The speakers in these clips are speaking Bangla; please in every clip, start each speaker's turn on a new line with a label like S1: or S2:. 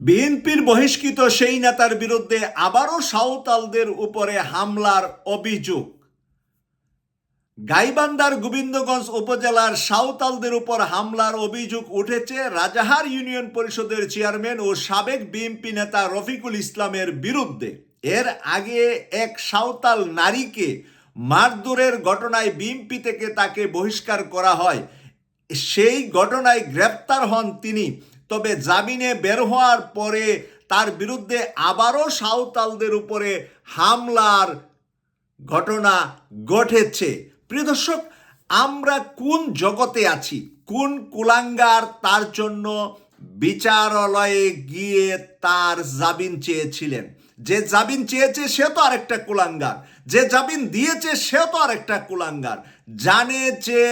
S1: বিএনপির বহিষ্কৃত সেই নেতার বিরুদ্ধে আবারও সাঁওতালদের উপরে হামলার অভিযোগ। গাইবান্দার গোবিন্দগঞ্জ উপজেলার সাঁওতালদের উপর হামলার অভিযোগ উঠেছে রাজাহার ইউনিয়ন পরিষদের চেয়ারম্যান ও সাবেক বিএনপি নেতা রফিকুল ইসলামের বিরুদ্ধে। এর আগে এক সাঁওতাল নারীকে মারধরের ঘটনায় বিএনপি থেকে তাকে বহিষ্কার করা হয়। সেই ঘটনায় গ্রেপ্তার হন তিনি তবে জামিনে বের হওয়ার পরে তার বিরুদ্ধে আবারও সাঁওতালদের উপরে হামলার ঘটনা ঘটেছে। প্রিয় দর্শক, আমরা কোন জগতে আছি? কোন কুলাঙ্গার তার জন্য বিচারালয়ে গিয়ে তার জামিন চেয়েছিলেন? যে জামিন চেয়েছে সে তো আরেকটা কুলাঙ্গার। যে জামিন দিয়েছে সে তো আরেকটা কুলাঙ্গার। জানে যে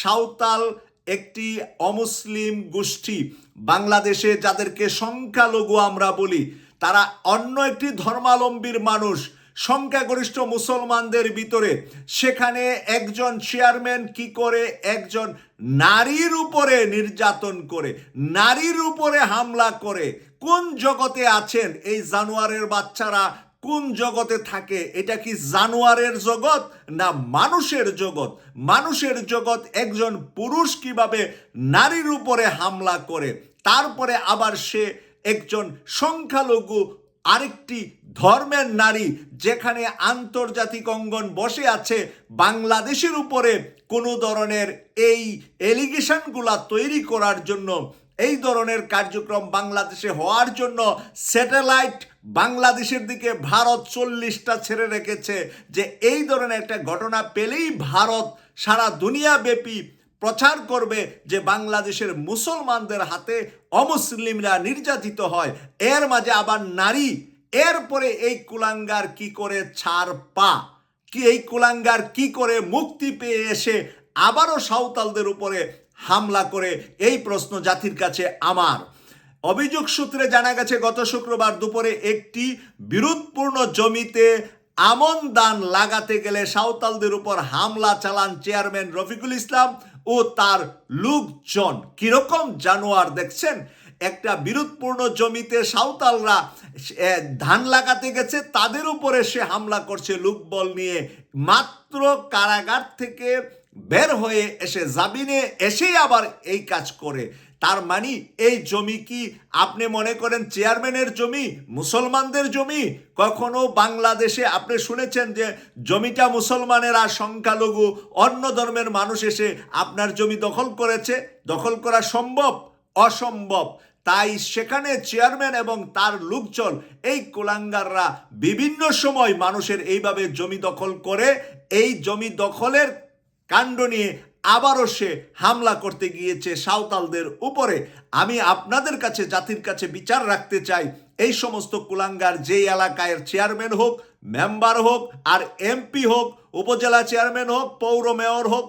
S1: সাঁওতাল একটি অমুসলিম গোষ্ঠী বাংলাদেশে যাদেরকে সংখ্যালঘু আমরা বলি, তারা অন্য একটি ধর্মাবলম্বীর মানুষ, সংখ্যাগরিষ্ঠ মুসলমানদের ভিতরে। সেখানে একজন চেয়ারম্যান কি করে? একজন নারীর উপরে নির্যাতন করে, নারীর উপরে হামলা করে। কোন জগতে আছেন এই জানোয়ারের বাচ্চারা? কোন জগতে থাকে, এটা কি জানোয়ারের জগৎ না মানুষের জগৎ? মানুষের জগৎ একজন পুরুষ কীভাবে নারীর উপরে হামলা করে, তারপরে আবার সে একজন সংখ্যালঘু আরেকটি ধর্মের নারী যেখানে আন্তর্জাতিক অঙ্গন বসে আছে, বাংলাদেশের উপরে কোনো ধরনের এই এলিগেশনগুলা তৈরি করার জন্য, এই ধরনের কার্যক্রম বাংলাদেশে হওয়ার জন্য স্যাটেলাইট বাংলাদেশের দিকে ভারত চল্লিশটা ছেড়ে রেখেছে যে এই ধরনের একটা ঘটনা পেলেই ভারত সারা দুনিয়াব্যাপী প্রচার করবে যে বাংলাদেশের মুসলমানদের হাতে অমুসলিমরা নির্যাতিত হয়। এর মাঝে আবার নারী। এরপরে এই কুলাঙ্গার কি করে ছাড় পা? কি এই কুলাঙ্গার কি করে মুক্তি পেয়ে এসে আবারও সাঁওতালদের উপরে হামলা করে? এই প্রশ্ন জাতির কাছে আমার। অভিযোগ সূত্রে জানা গেছে, গত শুক্রবার দুপুরে একটি বিরোধপূর্ণ জমিতে আমন দান লাগাতে গেলে সাঁওতালদের উপর হামলা চালান চেয়ারম্যান রফিকুল ইসলাম ও তার লোকজন। কীরকম জানোয়ার দেখছেন? একটা বিরোধপূর্ণ জমিতে সাঁওতালরা ধান লাগাতে গেছে, তাদের উপরে সে হামলা করছে। লোকবল নিয়ে মাত্র কারাগার থেকে বের হয়ে এসে জামিনে এসেই আবার এই কাজ করে। তার মানে এই জমি কি আপনি মনে করেন চেয়ারম্যানের জমি, মুসলমানদের জমি? কখনো বাংলাদেশে আপনি শুনেছেন যে জমিটা মুসলমানেরা সংখ্যালঘু, অন্য ধর্মের মানুষ এসে আপনার জমি দখল করেছে? দখল করা সম্ভব? অসম্ভব। তাই সেখানে চেয়ারম্যান এবং তার লোকজন, এই কুলাঙ্গাররা বিভিন্ন সময় মানুষের এইভাবে জমি দখল করে। এই জমি দখলের কাণ্ড নিয়ে আবারও সে হামলা করতে গিয়েছে সাঁওতালদের উপরে। আমি আপনাদের কাছে, জাতির কাছে বিচার রাখতে চাই। এই সমস্ত কুলাঙ্গার যেই এলাকায় চেয়ারম্যান হোক, মেম্বার হোক, আর এমপি হোক, উপজেলা চেয়ারম্যান হোক, পৌর মেয়র হোক,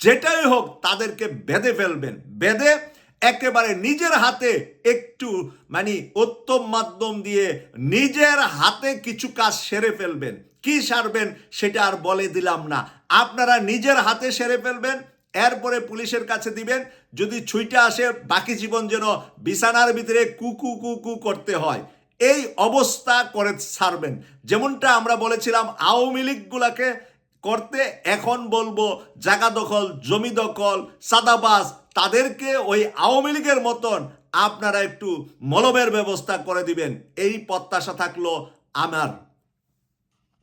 S1: যেটাই হোক, তাদেরকে বেঁধে ফেলবেন। বেঁধে একেবারে নিজের হাতে একটু মানে উত্তম মাধ্যম দিয়ে নিজের হাতে কিছু কাজ সেরে ফেলবেন। কি সারবেন সেটা আর বলে দিলাম না। আপনারা নিজের হাতে সেরে ফেলবেন, এরপরে পুলিশের কাছে দিবেন। যদি ছুইটা আসে, বাকি জীবন যেন বিছানার ভিতরে কুকু কুকু করতে হয়। এই অবস্থা করে ছাড়বেন যেমনটা আমরা বলেছিলাম, আওয়ামী লীগগুলাকে করতে এখন বলব, জায়গা দখল, জমি দখল সাদাবাস তাদেরকে ওই আওয়ামী লীগের মতন আপনারা একটু মলমের ব্যবস্থা করে দিবেন। এই প্রত্যাশা থাকল আমার।